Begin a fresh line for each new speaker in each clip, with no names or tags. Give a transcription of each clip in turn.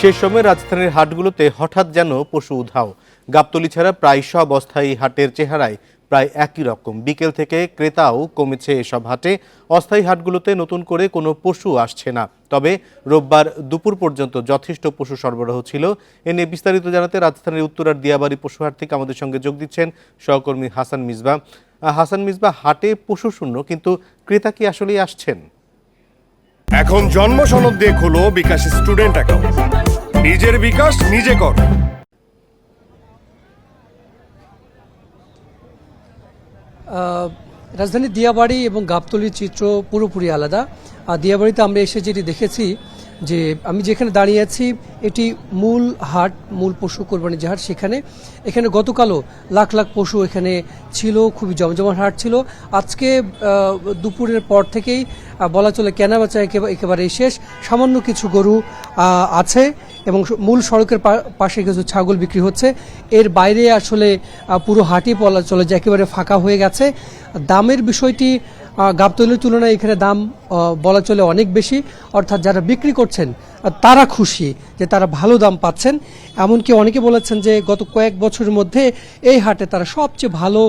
শেষ সময় রাজধানীর হাটগুলোতে হঠাৎ যেন পশু উধাও। গাবতলি ছাড়া প্রায় সব অস্থায়ী হাটের চেহারায় প্রায় একই রকম। বিকেল থেকে ক্রেতাও কমেছে এসব হাটে। অস্থায়ী হাটগুলোতে নতুন করে কোনো পশু আসছে না। তবে রোববার দুপুর পর্যন্ত যথেষ্ট পশু সরবরাহ ছিল। এ নিয়ে বিস্তারিত জানাতে রাজধানীর উত্তরার দিয়াবাড়ি পশুহাট থেকে আমাদের সঙ্গে যোগ দিচ্ছেন সহকর্মী হাসান মিসবা। হাসান মিসবা, হাটে পশু শূন্য, কিন্তু ক্রেতা কি আসলেই আসছেন?
এখন জন্ম সনদ দিয়ে খোলো বিকাশ স্টুডেন্ট অ্যাকাউন্ট। নিজের বিকাশ নিজে কর।
রাজধানীর দিয়াবাড়ি এবং গাবতলির চিত্র পুরোপুরি আলাদা। আর দিয়াবাড়িতে আমরা এসে যেটি দেখেছি, যে আমি যেখানে দাঁড়িয়ে আছি, এটি মূল হাট, মূল পশু কোরবানি যে হাট সেখানে। এখানে গতকালও লাখ লাখ পশু এখানে ছিল, খুবই জমজমাট হাট ছিল। আজকে দুপুরের পর থেকেই বলা চলে কেনা বেচা একেবারে একেবারে শেষ। সামান্য কিছু গরু আছে। এবং মূল সড়কের পাশে কিছু ছাগল বিক্রি হচ্ছে। এর বাইরে আসলে পুরো হাটই বলা চলে যে একেবারে ফাঁকা হয়ে গেছে। দামের বিষয়টি গাবতলির তুলনায় এখানে দাম বলা চলে অনেক বেশি। অর্থাৎ যারা বিক্রি করছেন তারা খুশি যে তারা ভালো দাম পাচ্ছেন। এমনকি অনেকে বলেছেন যে গত কয়েক বছরের মধ্যে এই হাটে তারা সবচেয়ে ভালো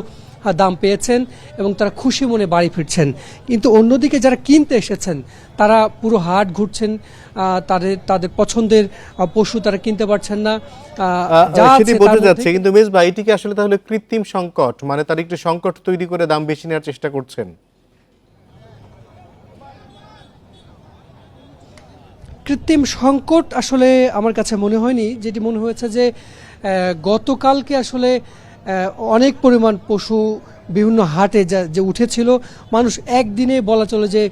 দাম পেয়েছেন এবং তারা খুশি মনে বাড়ি ফিরছেন। কিন্তু অন্যদিকে যারা কিনতে এসেছেন তারা পুরো হাট ঘুরছেন তাদের তাদের পছন্দের পশু তারা কিনতে পারছেন না।
সেটি বোঝা যাচ্ছে কিন্তু মেজবা এটি কি আসলে তাহলে কৃত্রিম সংকট মানে তার একটি সংকট তৈরি করে দাম বেশি নেওয়ার চেষ্টা করছেন।
কৃত্রিম সংকট আসলে আমার কাছে মনে হয়নি। যেটি মনে হয়েছে যে আহ, গতকালকে আসলে অনেক পরিমাণ পশু বিভিন্ন হাটে যা যে উঠেছিল, মানুষ একদিনে বলা চলে যে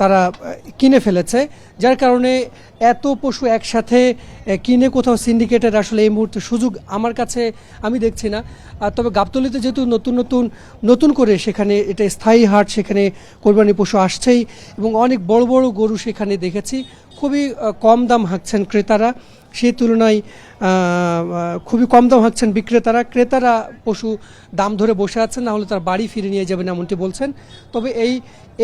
তারা কিনে ফেলেছে। যার কারণে এত পশু একসাথে কিনে কোথাও সিন্ডিকেটের আসলে এই মুহূর্তে সুযোগ আমার কাছে আমি দেখছি না। তবে গাবতলিতে যেহেতু নতুন নতুন নতুন করে সেখানে এটা স্থায়ী হাট, সেখানে কোরবানি পশু আসছেই এবং অনেক বড় বড় গরু সেখানে দেখেছি। খুবই কম দাম হাঁকছেন ক্রেতারা। সেই তুলনায় খুবই কম দাম হাঁকছেন বিক্রেতারা। ক্রেতারা পশু দাম ধরে বসে আছেন না হলে তার বাড়ি ফিরে নিয়ে যাবেন এমনটি বলছেন। তবে এই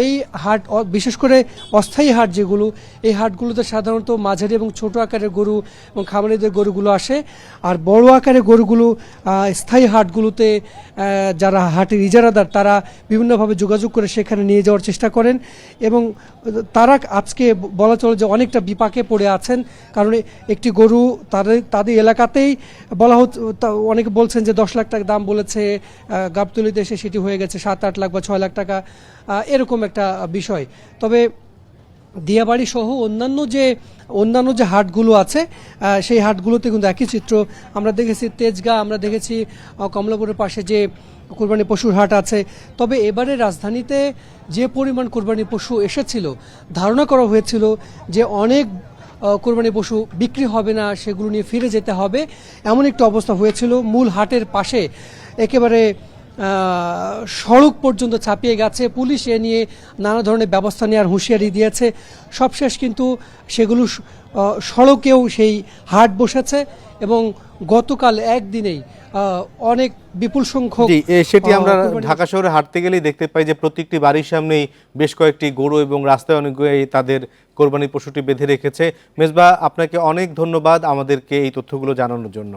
এই হাট বিশেষ করে অস্থায়ী হাট যেগুলো, এই হাটগুলোতে সাধারণত মাঝারি এবং ছোট আকারের গরু এবং খামারিদের গরুগুলো আসে। আর বড় আকারের গরুগুলো স্থায়ী হাটগুলোতে যারা হাটের ইজারাদার, তারা বিভিন্নভাবে যোগাযোগ করে সেখানে নিয়ে যাওয়ার চেষ্টা করেন। এবং তারা আজকে বলা চলে যে অনেকটা বিপাকে পড়ে আছেন। কারণ একটি গরু তাদের তাদের এলাকাতেই বলা হচ্ছে অনেকে বলছেন যে দশ লাখ টাকা দাম বলেছে গাবতলিতে এসে সেটি হয়ে গেছে, সাত, আট লাখ বা ছয় লাখ টাকা এরকম একটা বিষয়। তবে দিয়াবাড়ি সহ অন্যান্য যে অন্যান্য যে হাটগুলো আছে সেই হাটগুলোতে কিন্তু একই চিত্র। আমরা দেখেছি তেজগাঁ, আমরা দেখেছি কমলাপুরের পাশে যে কোরবানি পশুর হাট আছে। তবে এবারে রাজধানীতে যে পরিমাণ কোরবানি পশু এসেছিল, ধারণা করা হয়েছিল যে অনেক কোরবানি পশু বিক্রি হবে না, সেগুলো নিয়ে ফিরে যেতে হবে। এমন একটি অবস্থা হয়েছিল মূল হাটের পাশে। একেবারে সড়ক পর্যন্ত ছাপিয়ে গেছে। পুলিশ এ নিয়ে নানা ধরনের ব্যবস্থা নেওয়ার হুঁশিয়ারি দিয়েছে। সবশেষ কিন্তু সেগুলো সড়কেও সেই হাট বসেছে এবং গতকাল একদিনেই অনেক বিপুল সংখ্যক
সেটি আমরা ঢাকা শহরে হাঁটতে গেলেই দেখতে পাই যে প্রত্যেকটি বাড়ির সামনেই বেশ কয়েকটি গরু এবং রাস্তায় অনেকগুলোই তাদের কোরবানির পশুটি বেঁধে রেখেছে। মেজবা আপনাকে অনেক ধন্যবাদ আমাদেরকে এই তথ্যগুলো জানানোর জন্য।